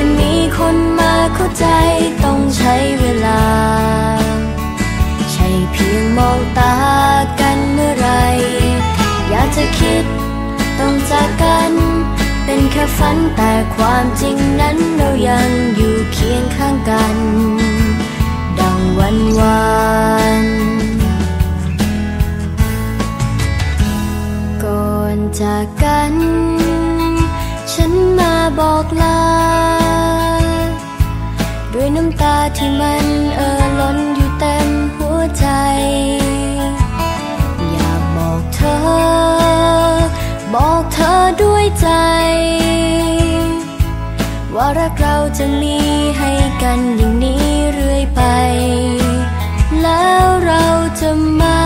จะมีคนมาเข้าใจต้องใช้เวลา ใช่เพียงมองตากันเมื่อไร อยากจะคิดต้องจากกัน เป็นแค่ฝันแต่ความ ที่มันเอ่อล้นอยู่เต็มหัวใจ อยากบอกเธอ บอกเธอด้วยใจ ว่ารักเราจะมีให้กันอย่างนี้เรื่อยไป แล้วเราจะมา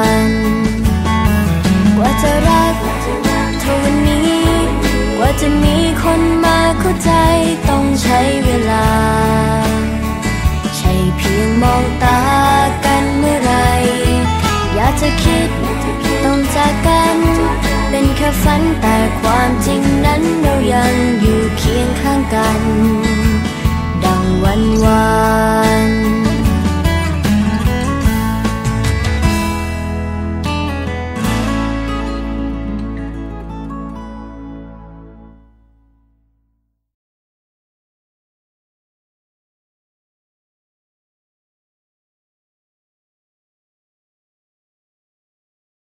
น องตากันเมื่อไร อยากจะคิดต้องจากกัน เป็นแค่ฝันแต่ความจริงนั้นเรายังอยู่เคียงข้างกัน